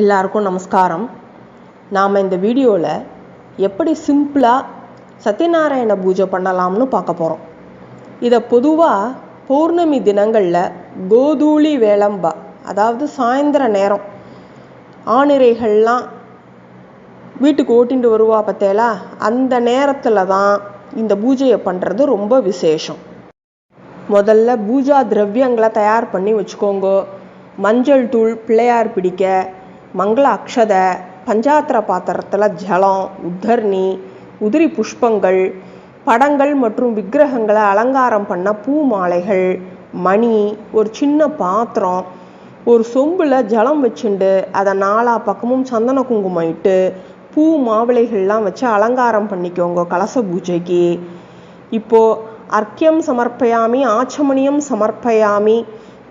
எல்லாருக்கும் நமஸ்காரம். நாம் இந்த வீடியோவில் எப்படி சிம்பிளாக சத்யநாராயண பூஜை பண்ணலாம்னு பார்க்க போகிறோம் இதை பொதுவாக பௌர்ணமி தினங்களில் கோதூளி வேளம்பா அதாவது சாயந்தர நேரம் ஆணிரைகள்லாம் வீட்டுக்கு ஓட்டிட்டு வருவா பார்த்தேலா அந்த நேரத்தில் தான் இந்த பூஜையை பண்ணுறது ரொம்ப விசேஷம். முதல்ல பூஜா திரவியங்களை தயார் பண்ணி வச்சுக்கோங்க. மஞ்சள் தூள் பிள்ளையார் பிடிக்க மங்கள அக்ஷத பஞ்சாத்திர பாத்திரத்தில் ஜலம் உத்தர்ணி உதிரி புஷ்பங்கள் படங்கள் மற்றும் விக்கிரகங்களை அலங்காரம் பண்ண பூ மாலைகள் மணி ஒரு சின்ன பாத்திரம் ஒரு சொம்பில் ஜலம் வச்சுண்டு அதை நாலா பக்கமும் சந்தன குங்குமம் இட்டு பூ மாவிளைகள்லாம் வச்சு அலங்காரம் பண்ணிக்கோங்க கலச பூஜைக்கு. இப்போது அர்க்கியம் சமர்ப்பயாமி ஆச்சமணியம் சமர்ப்பயாமி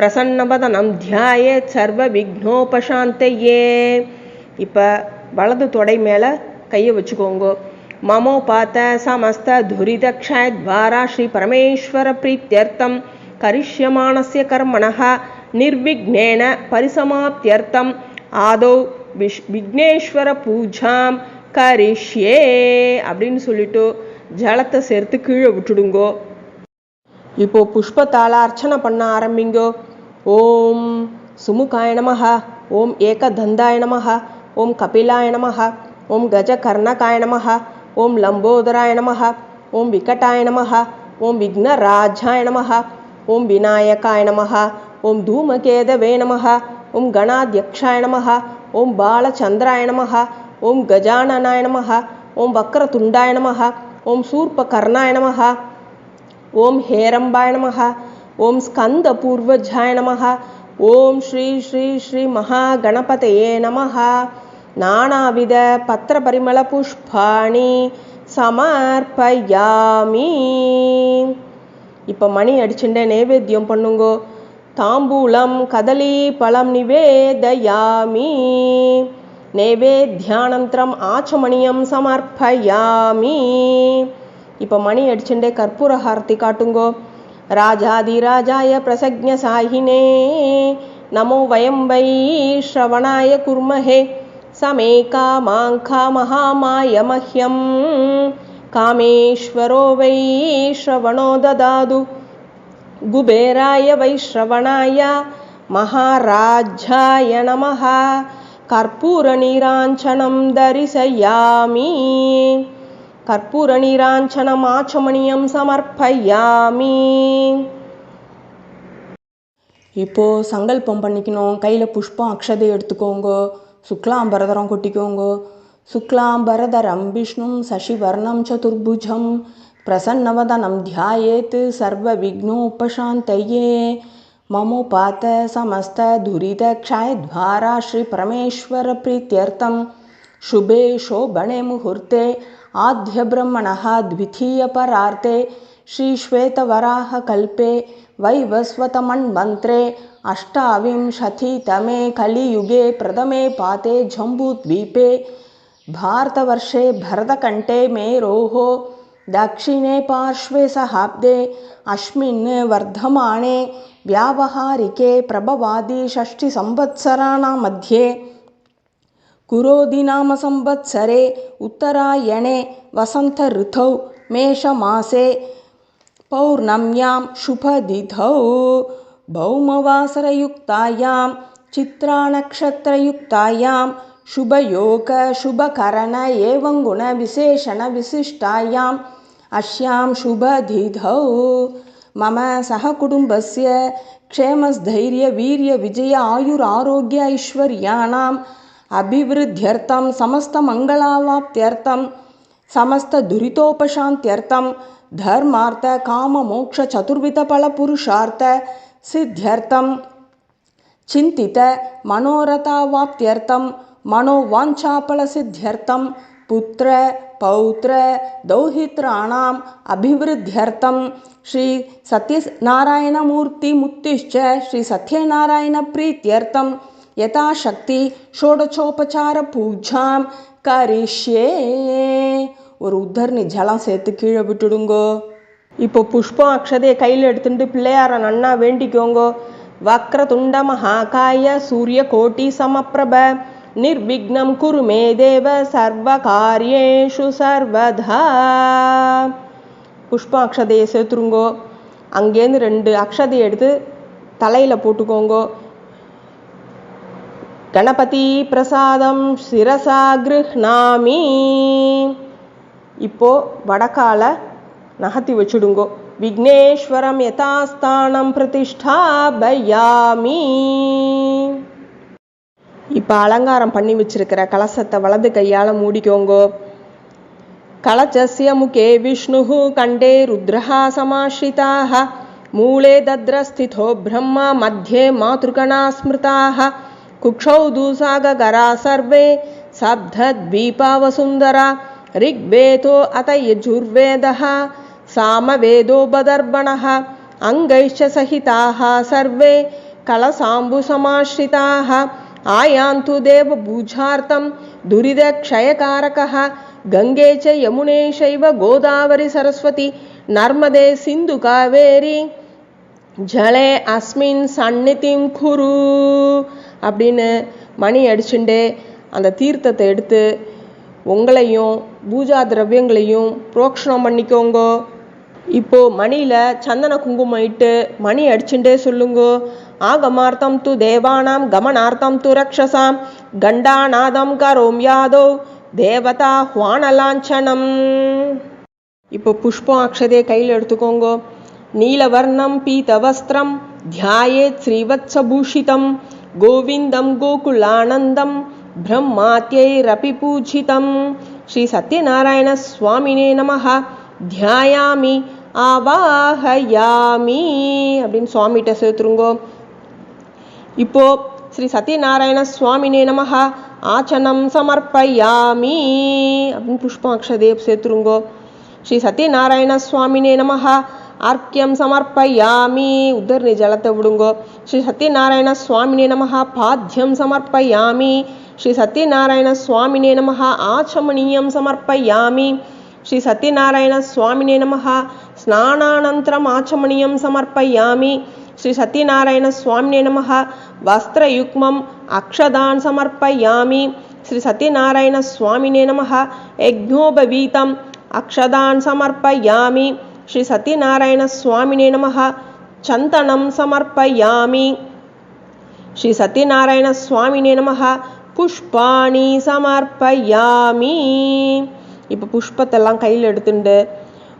பிரசன்னபதனம் தியாயே சர்வ விக்னோபசாந்தையே இப்போ வலது தொடை மேலே கையை வச்சுக்கோங்கோ. மமோ பார்த்த சமஸ்த துரிதக்ஷாய துவாரா ஸ்ரீ பரமேஸ்வர பிரீத்தியர்த்தம். கரிஷ்யமானசிய கர்மணா நிர்விக்னேன பரிசமாப்தியர்த்தம். ஆதோ விஷ் விக்னேஸ்வர பூஜாம் கரிஷ்யே அப்படின்னு சொல்லிட்டு ஜலத்தை சேர்த்து கீழே விட்டுடுங்கோ. இப்போ புஷ்பத்தால அர்ச்சனை பண்ண ஆரம்பிங்கோ. ஓம் சுமுகாய நமஹ ஓம் ஏகதந்தாய நமஹ ஓம் கபிலாய நமஹ ஓம் கஜகர்ணகாய நமஹ ஓம் லம்போதராய நமஹ ஓம் விகட்டாய நமஹ ஓம் விக்னராஜாய நமஹ ஓம் விநாயகாய நமஹ ஓம் தூமகேதவே நமஹ ஓம் கணாத்யக்ஷாய நமஹ ஓம் பாலச்சந்திராய நமஹ ஓம் கஜானனாய நமஹ ஓம் வக்ரதுண்டாய நமஹ ஓம் சூர்பகர்ணாய நமஹ ஓம் ஹேரம்பாய நமஹ ஓம் ஸ்கந்த பூர்வஜாய நமஹ. ஓம் ஸ்ரீ ஸ்ரீ ஸ்ரீ மகா மகாகணபதயே நமஹ. நானாவித பத்திர பரிமள புஷ்பாணி சமர்ப்பயாமி. இப்போ மணி அடிச்சுட்டே நைவேத்தியம் பண்ணுங்கோ. தாம்பூலம் கதலி பழம் நிவேதயாமி. நைவேத்தியானந்தரம் ஆச்சமணியம் சமர்ப்பயாமி. இப்போ மணி அடிச்சுட்டே கற்பூர ஹாரதி காட்டுங்கோ. राजाधिराजाय प्रसज्ञसाहिने। नमो वयं वै श्रवणाय कुर्महे। समेकामाङ्खा महामाय मह्यं कामेश्वरो वै श्रवणो ददातु। गुबेराय वै श्रवणाय महाराजाय नमः। कर्पूरनिराञ्छनं दर्शयामि। நமः கற்பூரநீராஞ்சனம் தரிசயாமி கற்பூரநீராஞ்சனம் ஆச்சமணியம் சமர்ப்பயாமி இப்போ சங்கல்பம் பண்ணிக்கணும் கையில் புஷ்பம் அக்ஷதை எடுத்துக்கோங்க சுக்லாம்பரதரம் கொட்டிக்கோங்க சுக்லாம்பரதரம் விஷ்ணும் சசிவர்ணம் சதுர்புஜம் பிரசன்னவதனம் தியாயேத் சர்வ விக்னோபசாந்தையே மமோபாத்த சமஸ்த துரித க்ஷாயத்வாரா ஸ்ரீ பரமேஸ்வர பிரீத்தியர்த்தம் शुभे शोभणे मुहूर्ते आद्यब्रह्मणः द्वितीयपरार्ते, श्रीश्वेतवराहकल्पे, वैवस्वतमन्मन्त्रे, अष्टाविंशतितमे कलियुगे प्रथमे पाते जम्बूद्वीपे, भारतवर्षे भरतकण्ठे मेरोः, दक्षिणे पार्श्वे सहाब्दे अस्मिन् वर्धमाने, व्यावहारिके प्रभवादि षष्टिसंवत्सराणां मध्ये कुरोदिनामसंवत्सरे उत्तरायणे वसन्तऋतौ मेषमासे पौर्णम्यां शुभदिथौ भौमवासरयुक्तायां चित्रानक्षत्रयुक्तायां शुभयोगशुभकरण एवं गुणविशेषणविशिष्टायाम् अस्यां शुभदिधौ। मम सहकुटुम्बस्य क्षेमस्थैर्यवीर्यविजय आयुरारोग्य ऐश्वर्याणाम् अभिवृद्ध्यर्थं समस्तमङ्गलावाप्त्यर्थं समस्तदुरितोपशान्त्यर्थं धर्मार्थकाममोक्षचतुर्विधफलपुरुषार्थसिद्ध्यर्थं चिन्तितमनोरथावाप्त्यर्थं मनोवाञ्छाफलसिद्ध्यर्थं पुत्र पौत्रदौहित्राणाम् अभिवृद्ध्यर्थं श्रीसत्यनारायणमूर्तिमुक्तिश्च श्रीसत्यनारायणप्रीत्यर्थं யதாசக்தி ஷோடச்சோபச்சார பூஜாம் கரிஷே ஒரு உத்தரணி ஜலம் சேர்த்து கீழே விட்டுடுங்கோ. இப்போ புஷ்பம் அக்ஷதையை கையில் எடுத்துட்டு பிள்ளையார நன்னா வேண்டிக்கோங்கோ. வக்ர துண்ட மகாகாய சூரிய கோட்டி சமப்பிரப நிர்விக்னம் குருமே தேவ சர்வ காரியேஷு சர்வதா. புஷ்ப அக்ஷதையை சேர்த்துருங்கோ. அங்கேருந்து ரெண்டு அக்ஷதையை எடுத்து தலையில் போட்டுக்கோங்கோ. கணபதி பிரசாதம் சிரசா கிருஹ்ணாமி இப்போது வடக்கால நகத்தி வச்சுடுங்கோ. விக்னேஸ்வரம் யதாஸ்தானம் பிரதிஷ்டாபயாமி. இப்போ அலங்காரம் பண்ணி வச்சிருக்கிற கலசத்தை வலது கையால் மூடிக்கோங்கோ. கலச்சசிய முகே விஷ்ணு கண்டே ருத்ரஹா சமாஸ்ரிதாக மூலே தத்ரஸ்திதோ பிரம்மா மத்தியே மாதுர்கணா ஸ்மிருதாக कुक्षौ दुसागगरा सर्वे सब्धद्वीपावसुन्दरा ऋग्वेदो अत यजुर्वेदः सामवेदो बदर्बणः अङ्गैश्च सहिताः सर्वे कलसाम्बुसमाश्रिताः आयान्तु देवभूजार्थं दुरिदक्षयकारकः गङ्गे च यमुने चैव गोदावरी सरस्वती नर्मदे सिन्धु कावेरी जले अस्मिन् सन्नितिं कुरु। அப்படின்னு மணி அடிச்சுண்டே அந்த தீர்த்தத்தை எடுத்து உங்களையும் பூஜா திரவியங்களையும் புரோக்ஷணம் பண்ணிக்கோங்க. இப்போ மணியில் சந்தன குங்குமம் இட்டு மணி அடிச்சுட்டே சொல்லுங்கோ. ஆகமார்த்தம் து தேவானாம் கமனார்த்தம் து ரக்ஷசாம். கண்டாநாதம் கரோம் யாதோ. தேவதா ஹுவானலாஞ்சனம். இப்போ புஷ்பம் அக்ஷதையை கையில் எடுத்துக்கோங்கோ. நீலவர்ணம் பீதவஸ்திரம் தியாயே ஸ்ரீவத்சபூஷிதம். கோவிந்தம் கோகுலானந்தம் பிரம்மாத்யைரபி பூஜிதம் ஸ்ரீ சத்யநாராயண சுவாமினே நமஹ தியாயாமி ஆவாஹயாமி அப்படின்னு சுவாமிகிட்ட சேர்த்துருங்கோ இப்போ ஸ்ரீ சத்யநாராயண சுவாமினே நமஹ ஆச்சனம் சமர்ப்பயாமி அப்படின்னு புஷ்பம் அக்ஷதே சேர்த்துருங்கோ ஸ்ரீ சத்யநாராயண சுவாமினே நமஹ ఆర్క్యం సమర్పయామి. ఉద్దరిని జలతో ఉడుంగో. శ్రీ సత్యనారాయణ స్వామిని నమ. పాద్యం సమర్పయామి. శ్రీ సత్యనారాయణ స్వామిని నమ. ఆచమనీయం సమర్పయామి. శ్రీ సత్యనారాయణ స్వామిని నమ. స్నానానంతరం ఆచమనీయం సమర్పయామి. శ్రీ సత్యనారాయణ స్వామిని నమ. వస్త్రయుగ్మం అక్షదాన్ సమర్పయామి. శ్రీ సత్యనారాయణ స్వామిని నమ. యజ్ఞోపవీతం అక్షదాన్ సమర్పయామి. ஸ்ரீ சத்யநாராயண சுவாமினே நமஹ. சந்தனம் சமர்ப்பயாமி. ஸ்ரீ சத்யநாராயண சுவாமினே நமஹ. புஷ்பாணி சமர்ப்பயாமி. இப்போ புஷ்பத்தெல்லாம் கையில் எடுத்துண்டு.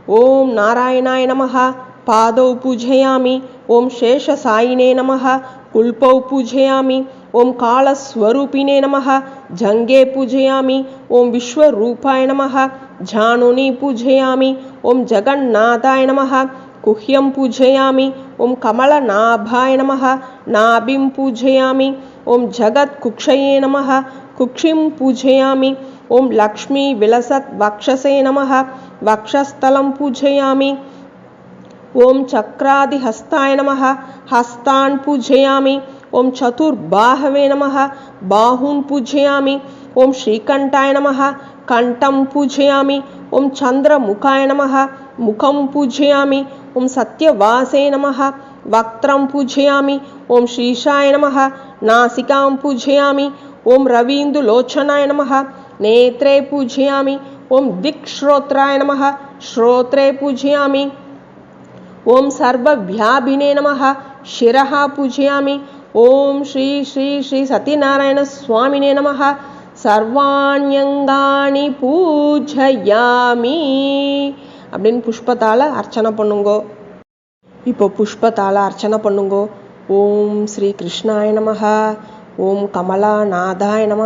ஓம் நாராயணாய நமஹ. பாதௌ பூஜையாமி. ஓம் சேஷ சாயினே குல்பௌ कुल्पौ पूजयामि। ओं कालस्वरूपिणे नमः। जंगे पूजयामि। ओं विश्वरूपाय नमः। झानुनी पूजयामि। ओं जगन्नाथाय नमः। कुह्यं पूजयामि। ओं कमलनाभाय नमः। नाभिं पूजयामि। जगत्कुक्ष जगत्कुक्षये नमः। कुक्षिं पूजयामि। लक्ष्मी विलसत् वक्षसे नमः। वक्षस्थलं पूजयामि। ఓం చక్రాది హస్తాయ నమ హస్తాన్ పూజయామి. ఓం చతుర్బాహవే నమ బాహూన్ పూజయామి. ఓం శ్రీకంఠాయ నమ కంఠం పూజయామి. ఓం చంద్రముఖాయ నమ ముఖం పూజయామి. ఓం సత్యవాసే నమ వక్త్రం పూజయామి. ఓం శ్రీషాయ నమ నాసికాం పూజయామి. ఓం రవీందులోచనాయ నమ నేత్రే పూజయామి. ఓం దిక్ శ్రోత్రాయ నమ శ్రోత్రే పూజయామి. ओं सर्वव्याभिने नम। शि पूजयामी। ओं श्री श्री श्री सत्यनारायण स्वामी नम। सर्वाण्यंगा पूजयामी। अब पुष्पता अर्चना पड़ुंगो इष्पता अर्चना पड़ुंगो ओम श्री कृष्णाय नम ओम कमलानाथाय नम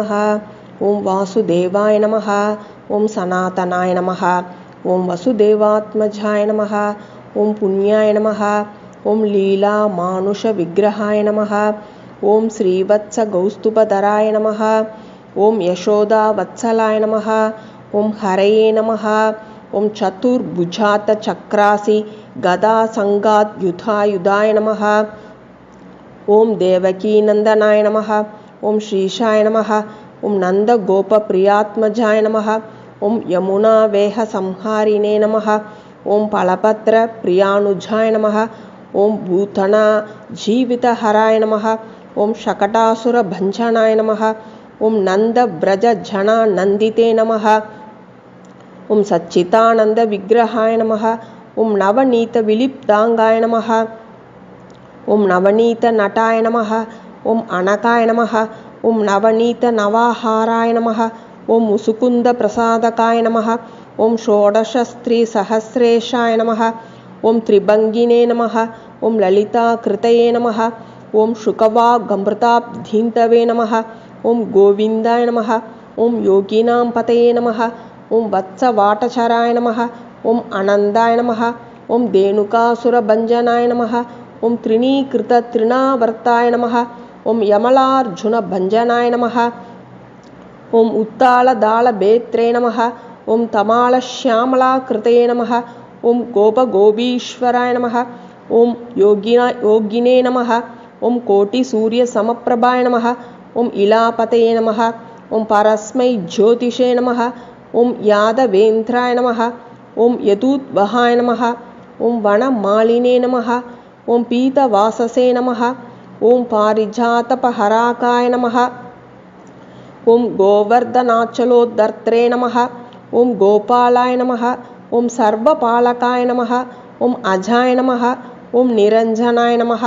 ओम वासुदेवाय नम ओम सनातनाय नम ओम वसुदेवात्मजाय नम ॐ पुण्याय नमः ॐ लीलामानुषविग्रहाय नमः ॐ श्रीवत्सगौस्तुभधराय नमः ॐ यशोदावत्सलाय नमः ॐ हरये नमः ॐ चतुर्भुजातचक्रासि गदासङ्गाद्युधायुधाय नमः ॐ देवकीनन्दनाय नमः ॐ श्रीशाय नमः ॐ नन्दगोपप्रियात्मजाय नमः ॐ यमुनावेहसंहारिणे नमः ॐ फलपत्रप्रियानुजाय नमः। ॐ भूतणाजीवितहराय नमः। ॐ नंदिते नम। ओं सच्चितानंद विग्रहाय नम। सच्चिदानन्दविग्रहाय नवनीत विलिप्तांगाय नम। नमः नवनीत नटाय नम। ॐ अनकाय ओं नवनीत नवाहारा नमः। ॐ मुसुकुन्दप्रसादकाय नमः ॐ षोडशस्त्रीसहस्रेशाय नमः ॐ त्रिभङ्गिने नमः ॐ ललिताकृतये नमः ॐ शुकवागमृताब्धीन्तवे नमः ॐ गोविन्दाय नमः ॐ योगिनां पतये नमः ॐ वत्सवाटचराय नमः ॐ आनन्दाय नमः ॐ धेनुकासुरभञ्जनाय नमः ॐ त्रिणीकृततृणावर्ताय नमः ॐ यमलार्जुनभञ्जनाय नमः ॐ उत्तालदालभेत्रे नमः ॐ तमालश्यामलाकृतये नमः ॐ गोपगोपीश्वराय नमः ॐ योगिना योगिने नमः ॐ कोटिसूर्यसमप्रभाय नमः ॐ इलापतये नमः ॐ परस्मै ज्योतिषे नमः ॐ यादवेन्द्राय नमः ॐ यदूद्वहाय नमः ॐ वनमालिने नमः ॐ पीतवाससे नमः ॐ पारिजातपहराकाय नमः ॐ गोवर्धनाचलोद्धर्त्रे नमः ॐ गोपालाय नमः ॐ सर्वपालकाय नमः ॐ अजाय नमः ॐ निरञ्जनाय नमः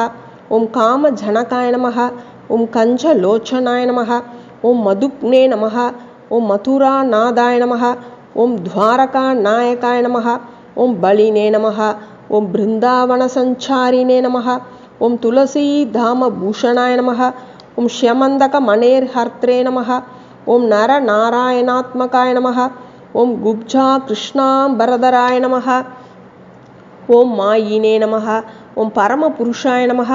ॐ कामजनकाय नमः ॐ कञ्चलोचनाय नमः ॐ मधुग्ने नमः ॐ मथुरानादाय नमः ॐ द्वारकानायकाय नमः ॐ बलिने नमः ॐ नमः ॐ तुलसीधामभूषणाय नमः ஓம் ஷியமந்தக மணேர் ஹர்த்ரே நமக ஓம் நர நாராயணாத்மகாய நமக ஓம் குப்ஜா கிருஷ்ணாம்பரதராய நமக ஓம் மாயினே நமக ஓம் பரம புருஷாய நமக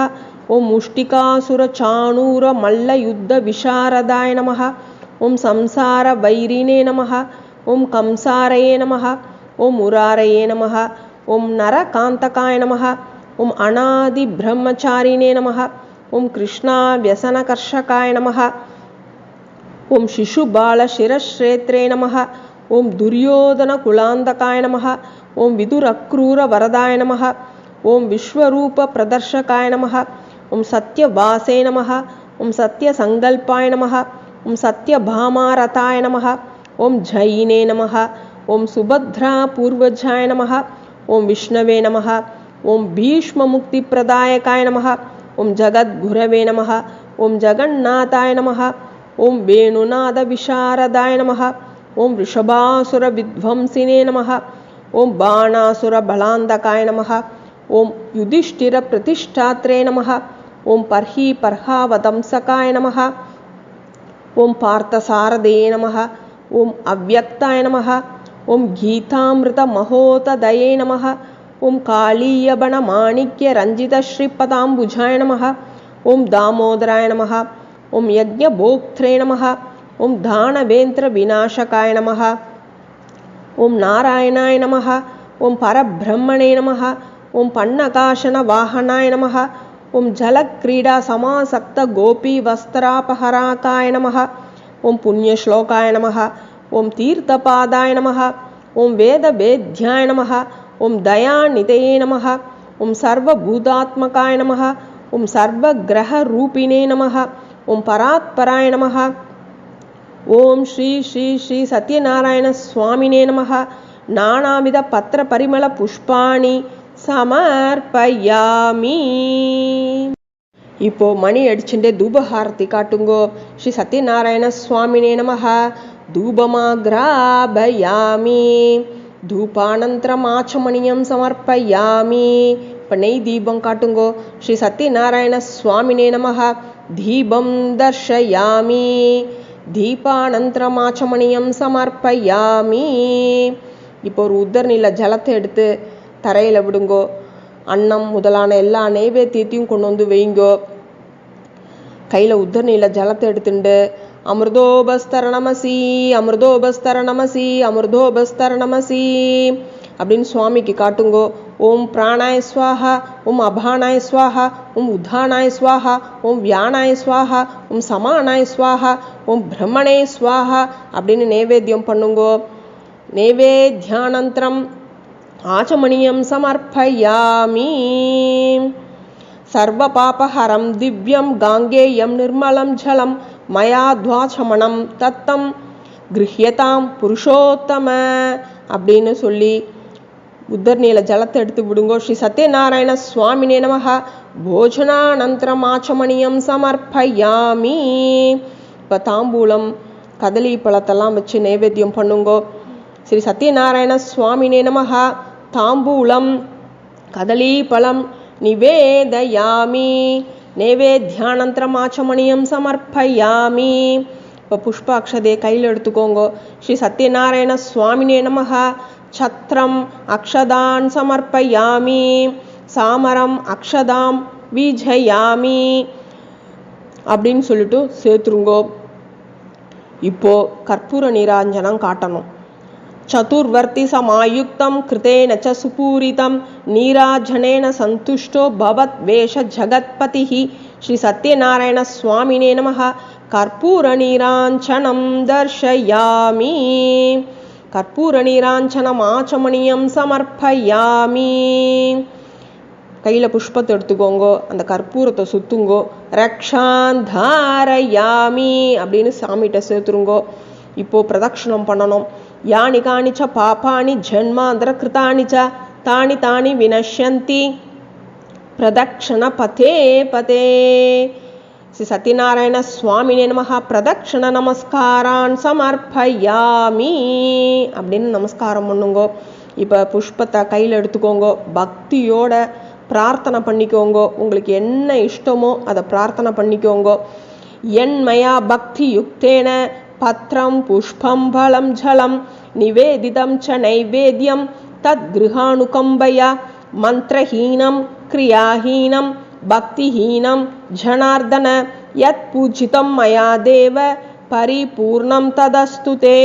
ஓம் முஷ்டிகாசுர சாணூர மல்ல யுத்த விஷாரதாய நமக ஓம் சம்சார வைரினே நமக ஓம் கம்சாரையே நமக ஓம் உராரையே நமக ஓம் நரகாந்தகாய நமக ஓம் அனாதி பிரம்மச்சாரினே நமக ॐ कृष्णाव्यसनकर्षकाय नमः ॐ शिशुबालशिरश्रेत्रे नमः ॐ दुर्योधनकुलान्तकाय नमः ॐ विदुरक्रूरवरदाय नमः ॐ विश्वरूपप्रदर्शकाय नमः ॐ सत्यवासे नमः ॐ सत्यसङ्कल्पाय नमः ॐ सत्यभामारताय नमः ॐ जयिने नमः ॐ सुभद्रापूर्वजाय नमः ॐ विष्णवे नमः ॐ भीष्ममुक्तिप्रदायकाय नमः ॐ जगद्गुरवे नमः ॐ जगन्नाथाय नमः ॐ वेणुनादविशारदाय नमः ॐ वृषभासुरविध्वंसिने नमः ॐ बाणासुरबलान्तकाय नमः ॐ नमः ॐ पर्हि पर्हावदंसकाय नमः ॐ पार्थसारदये नमः ॐ अव्यक्ताय नमः ॐ गीतामृतमहोतदये नमः ॐ कालीयबणमाणिक्यरञ्जितश्रीपदाम्बुजाय नमः ॐ दामोदराय नम नमः ॐ नमः ॐ दानवेन्द्रविनाशकाय नमः ॐ नारायणाय नमः ॐ परब्रह्मणे नमः ॐ पन्नकाशनवाहनाय नमः ॐ जलक्रीडासमासक्तगोपीवस्त्रापहराकाय नमः ॐ पुण्यश्लोकाय नमः ॐ तीर्थपादाय नमः ॐ वेदवेद्याय नमः ఓం దయానిధయే నమ ఓం సర్వభూతాత్మకాయ నమ ఓం సర్వగ్రహరూపిణే నమ ఓం పరాత్పరాయ నమ ఓం శ్రీ శ్రీ శ్రీ సత్యనారాయణ స్వామినే నమ నానావిధ పత్ర పరిమళ పుష్పాణి சமர்ப்பயாமி இப்போ மணி அடிச்சுட்டே தூபஹாரதி కాటుంగో శ్రీ సత్యనారాయణ స్వామినే నమ தூபமாகிராபயாமி தூபானந்தரம் ஆச்சமணியம் சமர்ப்பயாமி. இப்போ நெய் தீபம் காட்டுங்கோ. ஸ்ரீ சத்யநாராயண சுவாமினே நமக. தீபம் தர்ஷயாமி. தீபானந்தரம் ஆச்சமணியம் சமர்ப்பயாமி. இப்போ ஒரு உத்தரணியில் ஜலத்தை எடுத்து தரையில் விடுங்கோ. அன்னம் முதலான எல்லா நைவேத்தியத்தையும் கொண்டு வந்து வைங்கோ. கையில் உத்தரணியில் ஜலத்தை எடுத்துட்டு அமிர்தோபஸ்தரணமசி அமிர்தோபஸ்தரணமசி அமிர்தோபஸ்தரணமசி. அப்படின்னு சுவாமிக்கு காட்டுங்கோ. ஓம் பிராணாய ஸ்வாஹா ஓம் அபானாய ஸ்வாஹா ஓம் உத்தானாய ஸ்வாஹா ஓம் வியானாய ஸ்வாஹா ஓம் சமானாய ஸ்வாஹா ஓம் பிரம்மணே ஸ்வாஹா அப்படின்னு நைவேத்தியம் பண்ணுங்கோ. நைவேத்தியானந்தரம் ஆச்சமணியம் சமர்ப்பயாமி. சர்வ பாபஹரம் திவ்யம் காங்கேயம் நிர்மலம் ஜலம் மயா துவாச்சமணம் தத்தம் கிருஹ்யதாம் புருஷோத்தம அப்படின்னு சொல்லி உத்தர்நீல ஜலத்தை எடுத்து விடுங்கோ. ஸ்ரீ சத்யநாராயண சுவாமினே நமக. போஜனானந்தரம் ஆச்சமணியம் சமர்ப்பயாமி. இப்போ தாம்பூலம் கதலி பழத்தெல்லாம் வச்சு நைவேத்தியம் பண்ணுங்கோ. ஸ்ரீ சத்யநாராயண சுவாமினே நமக. தாம்பூலம் கதலி பழம் நிவேதயாமி. நைவேத்தியானந்தரம் ஆச்சமணியம் சமர்ப்பயாமி இப்போ புஷ்பாட்சதையை கையில் எடுத்துக்கோங்க ஸ்ரீ சத்யநாராயண சுவாமினே நமக சத்திரம் அக்ஷதான் சமர்ப்பயாமி சாமரம் அக்ஷதாம் வீஜயாமி அப்படின்னு சொல்லிட்டு சேர்த்துருங்கோ இப்போ கற்பூர நீராஞ்சனம் காட்டணும் చతుర్వర్తి సమాయుక్తం కృతేన చ సుపూరితం నీరాజనేన సంతుష్టో భవద్వేష జగత్పతి. శ్రీ సత్యనారాయణ స్వామినే నమ. కర్పూర నీరాంఛనం దర్శయామి. కర్పూర నీరాంఛనమాచమణీయం సమర్పయామి. கையில் புஷ்பத்தை எடுத்துக்கோங்கோ అంత కర్పూరతో సుత్తుంగో ரக்ஷாந்தாரயாமி అప్పుడు సామిట சேர்த்துருங்கோ இப்போது ప్రదక్షిణం பண்ணணும் யானி காணி ச பாபானி ஜன்மாந்திர ச தானி தானி வினஷ்யந்தி. பிரதக்ஷண பதே பதே. ஸ்ரீ சத்யநாராயண சுவாமினே நமஹ. பிரதக்ஷண நமஸ்காரான் சமர்ப்பயாமி. அப்படின்னு நமஸ்காரம் பண்ணுங்கோ. இப்போ புஷ்பத்தை கையில் எடுத்துக்கோங்க. பக்தியோட பிரார்த்தனை பண்ணிக்கோங்க. உங்களுக்கு என்ன இஷ்டமோ அதை பிரார்த்தனை பண்ணிக்கோங்க. என்மயா பக்தி யுக்தேன பத்திரம் புஷ்பம் பலம் ஜலம். निवेदितं च नैवेद्यं तद्गृहानुकम्बया मन्त्रहीनं क्रियाहीनं भक्तिहीनं जनार्दन यत्पूजितं मया देव परिपूर्णं तदस्तु ते।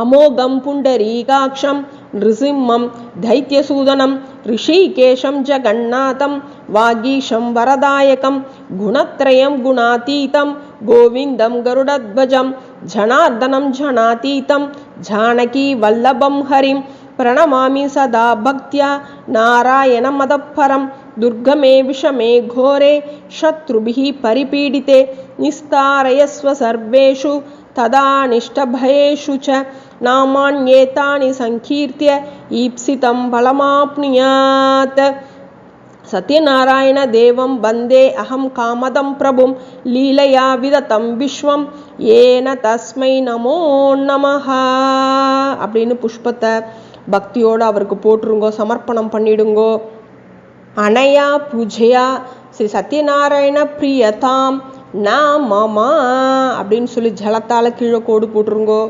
अमोघं पुण्डरीकाक्षं नृसिंहं दैत्यसूदनं ऋषिकेशं जगन्नाथं वागीशं वरदायकं गुणत्रयं गुणातीतं गोविन्दं गरुडध्वजं जनार्दनं जनातीतं जानकीवल्लभं हरिं, प्रणमामि सदा भक्त्या नारायणमदपरं, दुर्गमे विषमे घोरे, शत्रुभिः परिपीडिते, निस्तारयस्व सर्वेषु तदानिष्टभयेषु च नामान्येतानि सङ्कीर्त्य ईप्सितं फलमाप्नुयात् सत्यनारायणदेवं वन्दे अहं कामदं प्रभुं लीलया विदतं विश्वं येन தஸ்மை நமோ நமஹ அப்படின்னு புஷ்பத்தை பக்தியோடு அவருக்கு போட்டுருங்கோ சமர்ப்பணம் பண்ணிடுங்கோ அனயா பூஜையா ஸ்ரீ சத்யநாராயண பிரியதாம் நாமமா அப்படின்னு சொல்லி ஜலத்தால கீழே கோடு போட்டுருங்கோ